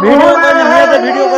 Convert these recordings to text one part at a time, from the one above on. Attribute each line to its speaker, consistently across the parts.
Speaker 1: Video করি video করি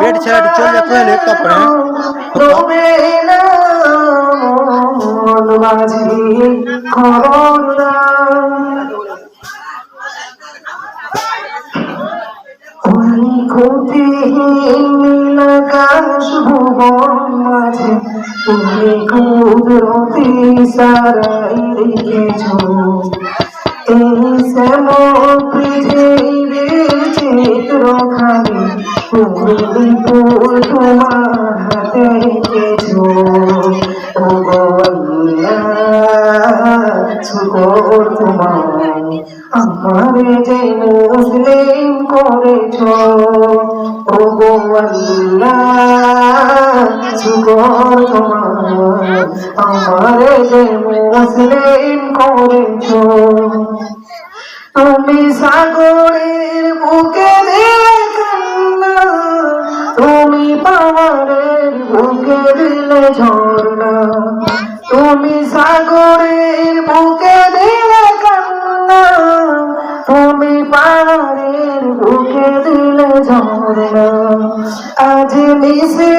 Speaker 1: bed ছেড়ে চলে যা পহলে তারপরে হ্যাঁ
Speaker 2: মাঝে তুমি কুদরতি সারাই রেখেছো। শ্যাম পৃথিবীর চিত্রখানি তুমি বিপুল তোমার হাতে আল্লাহ, শুকর তোমার আমারে যে মুসলিম করেছ ও গো আল্লাহ, শুকর তোমার আমারে যে মুসলিম করেছ। তুমি সাগরের বুকে তুমি পাহাড়ের বুকে দিলে ঝর্ণা। তুমি সাগরের বুকে দিলে কান্না, তুমি পাহাড়ের বুকে দিলে ঝর্ণা। আজ নিশিরাতে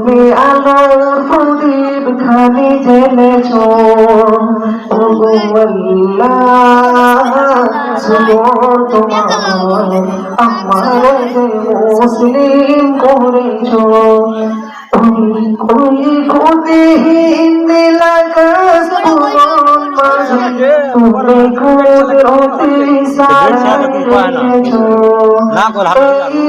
Speaker 2: তুমি আলোর প্রদীপ খানি তোমার আমার মুসলিম করেছ। ওই খুদিহীন নীলাকাশ ভুবন তুমি কুদরতি রেখেছ। এই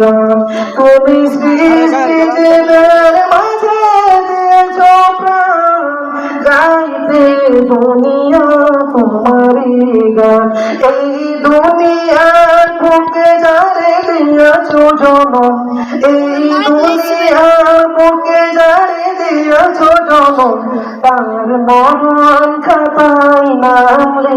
Speaker 2: গান তুমি সৃষ্টি জীবের মাঝে দিয়েছ প্রাণ। গাইতে দুনিয়া তোমারি গান। এই দুনিয়ার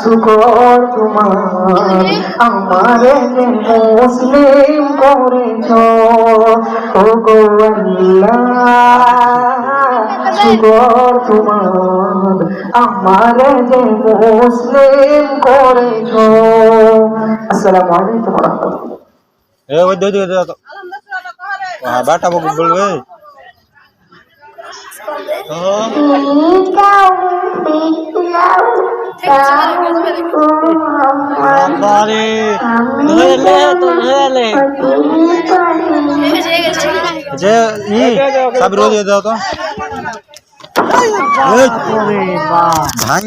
Speaker 2: শুকর তোমার। আমারে যে মুসলিম করেছ। ও শুকর তোমার। আমারে যে মুসলিম করেছ। আসসালামু আলাইকুম ওয়া
Speaker 1: এ ওই দই দই তো হ্যাঁ বাটা বকু বলবে। বাবারে ধরে তো ধরে যে ই সব রোজ দাও তো ভাঙ